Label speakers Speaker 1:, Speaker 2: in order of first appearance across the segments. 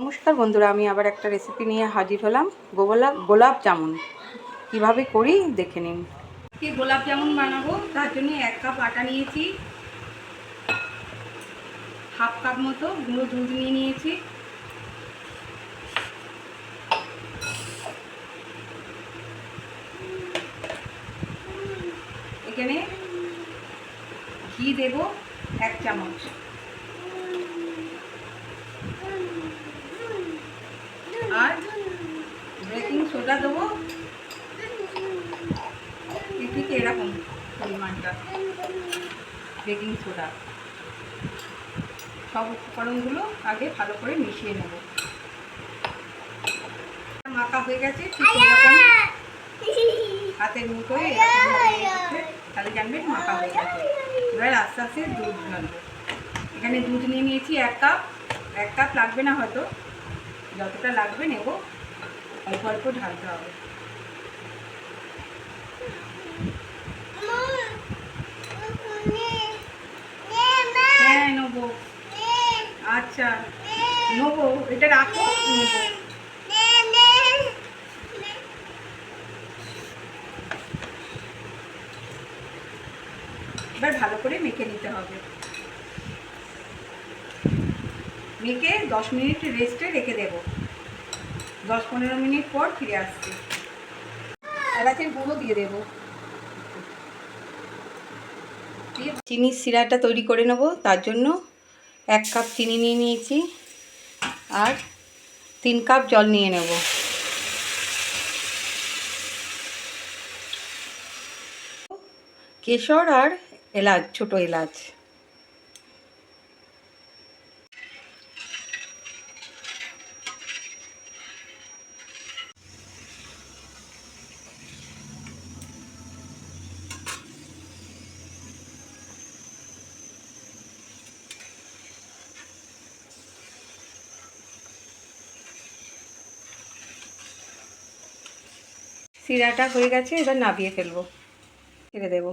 Speaker 1: নমস্কার বন্ধুরা, আমি আবার একটা রেসিপি নিয়ে হাজির হলাম গোলাপ গোলাপ জামুন। কীভাবে করি দেখে নিন। কি গোলাপ জামুন বানাবো, তার জন্য এক কাপ আটা নিয়েছি, হাফ কাপ মতো গুঁড়ো দুধ নিয়ে নিয়েছি। এখানে ঘি দেব এক চামচ। আর বেকিং সোডা দেবো। ঠিক এরকম পরিমাণটা। বেকিং সোডা সব উপকরণগুলো আগে ভালো করে মিশিয়ে নেব। মাখা হয়ে গেছে ঠিক এরকম। হাতের রেখে তাহলে জানবেন মাখা হয়ে গেছে। এবার আস্তে আস্তে দুধ ঢালবো। এখানে দুধ নিয়ে নিয়েছি এক কাপ। এক কাপ লাগবে না হয়তো। যতটা লাগবে নেব, অল্প অল্প ঢালতে হবে। হ্যাঁ নেব। আচ্ছা নেব, এটা রাখো, নেব। এবার ভালো করে মেখে নিতে হবে। মেখে দশ মিনিট রেস্টে রেখে দেব। দশ পনেরো মিনিট পর ফিরে আসছি। এলাচের গুঁড়ো দিয়ে দেবো। চিনির সিরাটা তৈরি করে নেব, তার জন্য এক কাপ চিনি নিয়ে নিয়েছি আর তিন কাপ জল নিয়ে নেব। কেশর আর এলাচ, ছোট এলাচ। সিরাটা হয়ে গেছে, এবার নাবিয়ে ফেলব। ছেড়ে দেবো।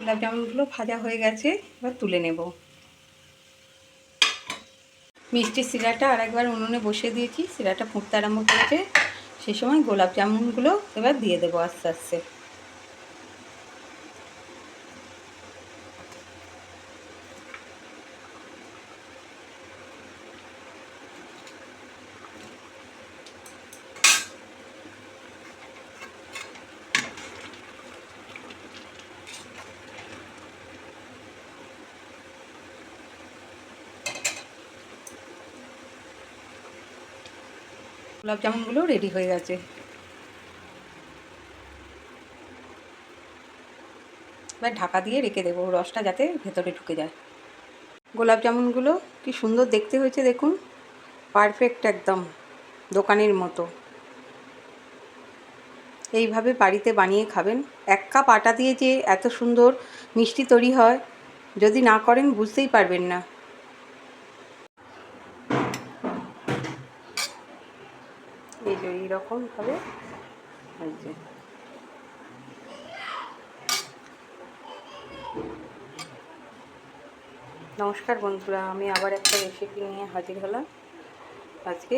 Speaker 1: গোলাপ জামুনগুলো ভাজা হয়ে গেছে, এবার তুলে নেব। মিষ্টি সিরাটা আর একবার উনুনে বসিয়ে দিয়েছি সিরাটা ফুটতে আরম্ভ করেছে। সে সময় গোলাপ জামুনগুলো এবার দিয়ে দেবো আস্তে আস্তে। গোলাপ জামুনগুলো রেডি হয়ে গেছে। এবার ঢাকা দিয়ে রেখে দেবো, রসটা যাতে ভেতরে ঢুকে যায়। গোলাপ জামুনগুলো কি সুন্দর দেখতে হয়েছে দেখুন পারফেক্ট একদম, দোকানের মতো। এইভাবে বাড়িতে বানিয়ে খাবেন। এক কাপ আটা দিয়ে যে এত সুন্দর মিষ্টি তৈরি হয়, যদি না করেন বুঝতেই পারবেন না। এই যে এইরকমভাবে এই যে। নমস্কার বন্ধুরা, আমি আবার একটা রেসিপি নিয়ে হাজির হলাম আজকে।